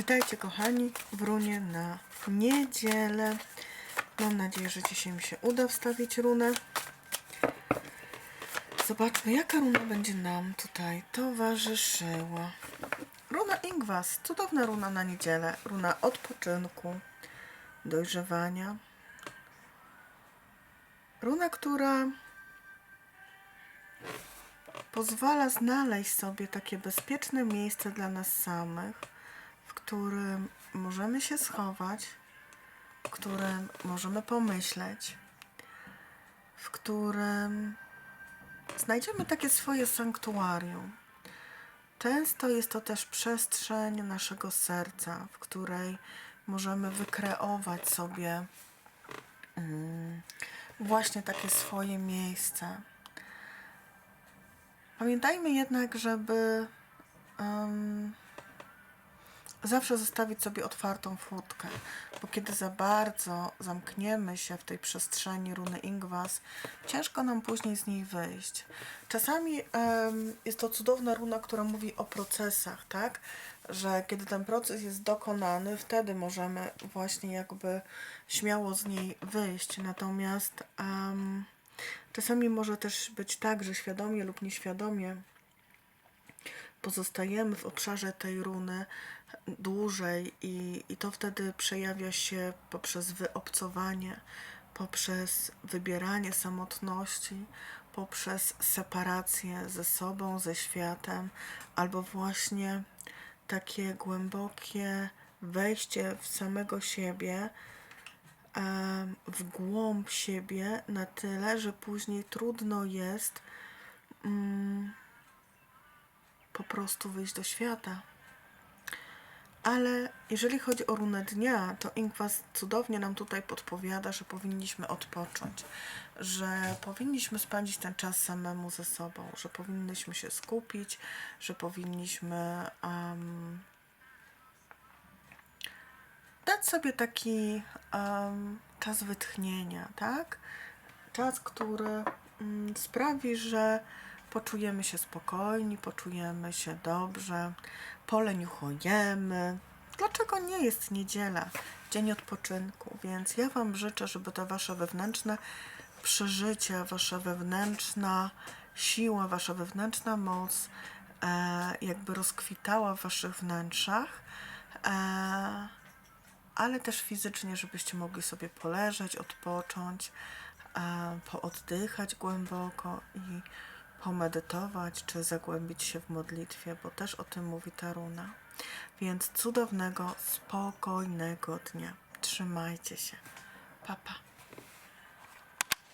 Witajcie kochani w runie na niedzielę. Mam nadzieję, że dzisiaj mi się uda wstawić runę. Zobaczmy, jaka runa będzie nam tutaj towarzyszyła. Runa Ingwas, cudowna runa na niedzielę. Runa odpoczynku, dojrzewania. Runa, która pozwala znaleźć sobie takie bezpieczne miejsce dla nas samych, w którym możemy się schować, w którym możemy pomyśleć, w którym znajdziemy takie swoje sanktuarium. Często jest to też przestrzeń naszego serca, w której możemy wykreować sobie mm, właśnie takie swoje miejsce. Pamiętajmy jednak, żeby em, zawsze zostawić sobie otwartą furtkę, bo kiedy za bardzo zamkniemy się w tej przestrzeni runy Ingwas, ciężko nam później z niej wyjść. Czasami em, jest to cudowna runa, która mówi o procesach, tak? Że kiedy ten proces jest dokonany, wtedy możemy właśnie jakby śmiało z niej wyjść. Natomiast em, czasami może też być tak, że świadomie lub nieświadomie pozostajemy w obszarze tej runy dłużej i, i to wtedy przejawia się poprzez wyobcowanie, poprzez wybieranie samotności, poprzez separację ze sobą, ze światem, albo właśnie takie głębokie wejście w samego siebie, em, w głąb siebie na tyle, że później trudno jest mm, po prostu wyjść do świata. Ale jeżeli chodzi o runę dnia, to Inkwas cudownie nam tutaj podpowiada, że powinniśmy odpocząć, że powinniśmy spędzić ten czas samemu ze sobą, że powinniśmy się skupić, że powinniśmy um, dać sobie taki um, czas wytchnienia, tak? Czas, który mm, sprawi, że poczujemy się spokojni, poczujemy się dobrze, poleniuchujemy. Dlaczego nie jest niedziela, dzień odpoczynku? Więc ja Wam życzę, żeby to Wasze wewnętrzne przeżycie, Wasza wewnętrzna siła, Wasza wewnętrzna moc e, jakby rozkwitała w Waszych wnętrzach. E, ale też fizycznie, żebyście mogli sobie poleżeć, odpocząć, e, pooddychać głęboko i pomedytować, czy zagłębić się w modlitwie, bo też o tym mówi ta runa. Więc cudownego, spokojnego dnia. Trzymajcie się. Papa. Pa.